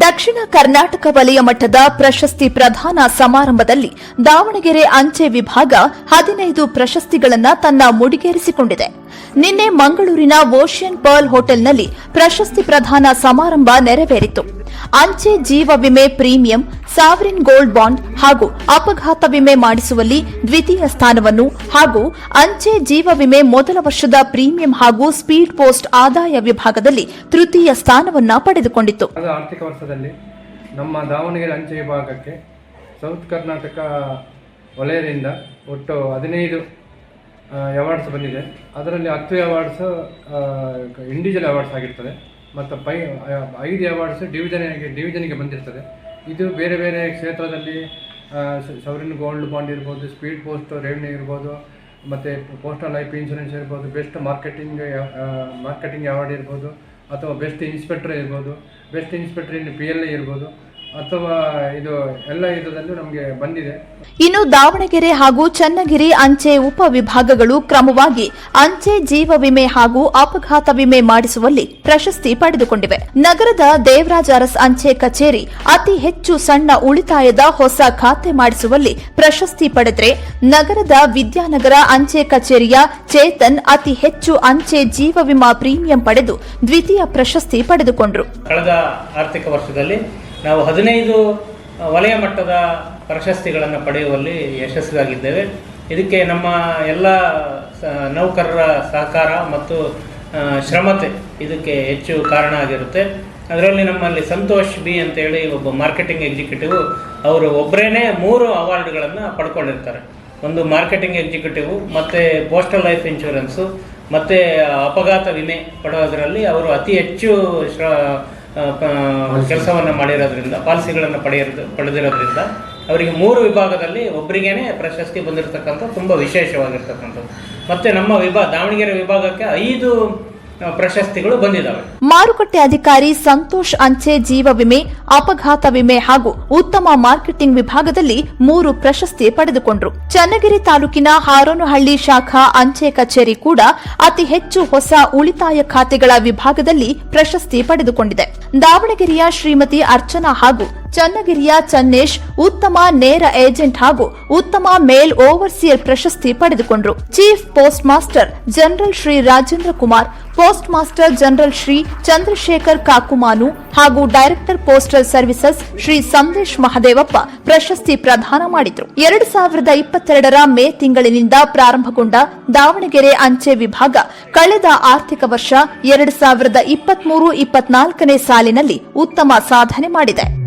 ದಕ್ಷಿಣ ಕರ್ನಾಟಕ ವಲಯ ಮಟ್ಟದ ಪ್ರಶಸ್ತಿ ಪ್ರದಾನ ಸಮಾರಂಭದಲ್ಲಿ ದಾವಣಗೆರೆ ಅಂಚೆ ವಿಭಾಗ ಹದಿನೈದು ಪ್ರಶಸ್ತಿಗಳನ್ನು ತನ್ನ ಮುಡಿಗೇರಿಸಿಕೊಂಡಿದೆ. ನಿನ್ನೆ ಮಂಗಳೂರಿನ ಓಷಿಯನ್ ಪರ್ಲ್ ಹೋಟೆಲ್ನಲ್ಲಿ ಪ್ರಶಸ್ತಿ ಪ್ರದಾನ ಸಮಾರಂಭ ನೆರವೇರಿತು. ಅಂಚೆ ಜೀವ ವಿಮೆ ಪ್ರೀಮಿಯಂ, ಸಾವರಿನ್ ಗೋಲ್ಡ್ ಬಾಂಡ್ ಹಾಗೂ ಅಪಘಾತ ವಿಮೆ ಮಾಡಿಸುವಲ್ಲಿ ದ್ವಿತೀಯ ಸ್ಥಾನವನ್ನು ಹಾಗೂ ಅಂಚೆ ಜೀವ ವಿಮೆ ಮೊದಲ ವರ್ಷದ ಪ್ರೀಮಿಯಂ ಹಾಗೂ ಸ್ಪೀಡ್ ಪೋಸ್ಟ್ ಆದಾಯ ವಿಭಾಗದಲ್ಲಿ ತೃತೀಯ ಸ್ಥಾನವನ್ನು ಪಡೆದುಕೊಂಡಿತು ಆರ್ಥಿಕ ವರ್ಷದಲ್ಲಿ ನಮ್ಮ ದಾವಣಗೆರೆ ಅಂಚೆ ವಿಭಾಗಕ್ಕೆ ಸೌತ್ ಕರ್ನಾಟಕ ವಲಯದಿಂದ ಒಟ್ಟು ಹದಿನೈದು ಅವಾರ್ಡ್ಸ್ ಬಂದಿದೆ. ಅದರಲ್ಲಿ ಹತ್ತು ಅವಾರ್ಡ್ಸ್ ಇಂಡಿವಿಜುವಲ್ ಅವಾರ್ಡ್ಸ್ ಆಗಿರ್ತದೆ. ಮತ್ತು ಪೈ ಐದು ಅವಾರ್ಡ್ಸ್ ಡಿವಿಜನಿಗೆ ಡಿವಿಜನಿಗೆ ಬಂದಿರ್ತದೆ. ಇದು ಬೇರೆ ಬೇರೆ ಕ್ಷೇತ್ರದಲ್ಲಿ ಸವರಿನ್ ಗೋಲ್ಡ್ ಬಾಂಡ್ ಇರ್ಬೋದು, ಸ್ಪೀಡ್ ಪೋಸ್ಟ್ ರೆವಿನ್ಯೂ ಇರ್ಬೋದು, ಮತ್ತು ಪೋಸ್ಟಲ್ ಲೈಫ್ ಇನ್ಶೂರೆನ್ಸ್ ಇರ್ಬೋದು, ಬೆಸ್ಟ್ ಮಾರ್ಕೆಟಿಂಗ್ ಮಾರ್ಕೆಟಿಂಗ್ ಅವಾರ್ಡ್ ಇರ್ಬೋದು, ಅಥವಾ ಬೆಸ್ಟ್ ಇನ್ಸ್ಪೆಕ್ಟರ್ ಇರ್ಬೋದು, best inspector in P L A ಇರ್ಬೋದು ಅಥವಾ ಇದು ಎಲ್ಲ ಇದರಲ್ಲೂ ನಮಗೆ ಬಂದಿದೆ. ಇನ್ನು ದಾವಣಗೆರೆ ಹಾಗೂ ಚನ್ನಗಿರಿ ಅಂಚೆ ಉಪವಿಭಾಗಗಳು ಕ್ರಮವಾಗಿ ಅಂಚೆ ಜೀವ ವಿಮೆ ಹಾಗೂ ಅಪಘಾತ ವಿಮೆ ಮಾಡಿಸುವಲ್ಲಿ ಪ್ರಶಸ್ತಿ ಪಡೆದುಕೊಂಡಿವೆ. ನಗರದ ದೇವರಾಜ ಅರಸ್ ಅಂಚೆ ಕಚೇರಿ ಅತಿ ಹೆಚ್ಚು ಸಣ್ಣ ಉಳಿತಾಯದ ಹೊಸ ಖಾತೆ ಮಾಡಿಸುವಲ್ಲಿ ಪ್ರಶಸ್ತಿ ಪಡೆದರೆ ನಗರದ ವಿದ್ಯಾನಗರ ಅಂಚೆ ಕಚೇರಿಯ ಚೇತನ್ ಅತಿ ಹೆಚ್ಚು ಅಂಚೆ ಜೀವ ವಿಮಾ ಪ್ರೀಮಿಯಂ ಪಡೆದು ದ್ವಿತೀಯ ಪ್ರಶಸ್ತಿ ಪಡೆದುಕೊಂಡರು. ಕಳೆದ ಆರ್ಥಿಕ ವರ್ಷದಲ್ಲಿ ನಾವು ಹದಿನೈದು ವಲಯ ಮಟ್ಟದ ಪ್ರಶಸ್ತಿಗಳನ್ನು ಪಡೆಯುವಲ್ಲಿ ಯಶಸ್ವಿಯಾಗಿದ್ದೇವೆ. ಇದಕ್ಕೆ ನಮ್ಮ ಎಲ್ಲ ನೌಕರರ ಸಹಕಾರ ಮತ್ತು ಶ್ರಮತೆ ಇದಕ್ಕೆ ಹೆಚ್ಚು ಕಾರಣ ಆಗಿರುತ್ತೆ. ಅದರಲ್ಲಿ ನಮ್ಮಲ್ಲಿ ಸಂತೋಷ್ ಬಿ ಅಂತೇಳಿ ಒಬ್ಬ ಮಾರ್ಕೆಟಿಂಗ್ ಎಕ್ಸಿಕ್ಯೂಟಿವ್ ಅವರು ಒಬ್ಬರೇ ಮೂರು ಅವಾರ್ಡ್ಗಳನ್ನು ಪಡ್ಕೊಂಡಿರ್ತಾರೆ. ಒಂದು ಮಾರ್ಕೆಟಿಂಗ್ ಎಕ್ಸಿಕ್ಯೂಟಿವ್, ಮತ್ತು ಪೋಸ್ಟಲ್ ಲೈಫ್ ಇನ್ಶೂರೆನ್ಸು, ಮತ್ತು ಅಪಘಾತ ವಿಮೆ ಪಡೋದರಲ್ಲಿ ಅವರು ಅತಿ ಹೆಚ್ಚು ಶ್ರ ಕೆಲಸವನ್ನು ಮಾಡಿರೋದ್ರಿಂದ, ಪಾಲಿಸಿಗಳನ್ನು ಪಡೆಯೋದು ಪಡೆದಿರೋದ್ರಿಂದ ಅವರಿಗೆ ಮೂರು ವಿಭಾಗದಲ್ಲಿ ಒಬ್ಬರಿಗೇನೆ ಪ್ರಶಸ್ತಿ ಬಂದಿರತಕ್ಕಂಥ ತುಂಬ ವಿಶೇಷವಾಗಿರ್ತಕ್ಕಂಥದ್ದು. ಮತ್ತು ನಮ್ಮ ವಿಭಾಗ ದಾವಣಗೆರೆ ವಿಭಾಗಕ್ಕೆ ಐದು ಪ್ರಶಸ್ತಿಗಳು ಬಂದಿದ್ದಾವೆ ಮಾರುಕಟ್ಟೆ ಅಧಿಕಾರಿ ಸಂತೋಷ್ ಅಂಚೆ ಜೀವ ವಿಮೆ, ಅಪಘಾತ ವಿಮೆ ಹಾಗೂ ಉತ್ತಮ ಮಾರ್ಕೆಟಿಂಗ್ ವಿಭಾಗದಲ್ಲಿ ಮೂರು ಪ್ರಶಸ್ತಿ ಪಡೆದುಕೊಂಡರು. ಚನ್ನಗಿರಿ ತಾಲೂಕಿನ ಹಾರೋನಹಳ್ಳಿ ಶಾಖಾ ಅಂಚೆ ಕಚೇರಿ ಕೂಡ ಅತಿ ಹೆಚ್ಚು ಹೊಸ ಉಳಿತಾಯ ಖಾತೆಗಳ ವಿಭಾಗದಲ್ಲಿ ಪ್ರಶಸ್ತಿ ಪಡೆದುಕೊಂಡಿದೆ. ದಾವಣಗೆರೆಯ ಶ್ರೀಮತಿ ಅರ್ಚನಾ ಹಾಗೂ ಚನ್ನಗಿರಿಯ ಚನ್ನೇಶ್ ಉತ್ತಮ ನೇರ ಏಜೆಂಟ್ ಹಾಗೂ ಉತ್ತಮ ಮೇಲ್ ಓವರ್ಸಿಯರ್ ಪ್ರಶಸ್ತಿ ಪಡೆದುಕೊಂಡರು. Chief post master general Shri Rajendra Kumar post master general Shri Chandrashekhar Kakumanu ಹಾಗೂ director postal services Shri Sandesh Mahadevappa ಪ್ರಶಸ್ತಿ ಪ್ರದಾನ ಮಾಡಿದ್ರು. ಎರಡು ಸಾವಿರದ ಇಪ್ಪತ್ತೆರಡರ ಮೇ ತಿಂಗಳಿನಿಂದ ಪ್ರಾರಂಭಗೊಂಡ ದಾವಣಗೆರೆ ಅಂಚೆ ವಿಭಾಗ ಕಳೆದ ಆರ್ಥಿಕ ವರ್ಷ ಎರಡು ಸಾವಿರದ ಇಪ್ಪತ್ಮೂರು ಇಪ್ಪತ್ನಾಲ್ಕನೇ ಸಾಲಿನಲ್ಲಿ ಉತ್ತಮ ಸಾಧನೆ ಮಾಡಿದೆ.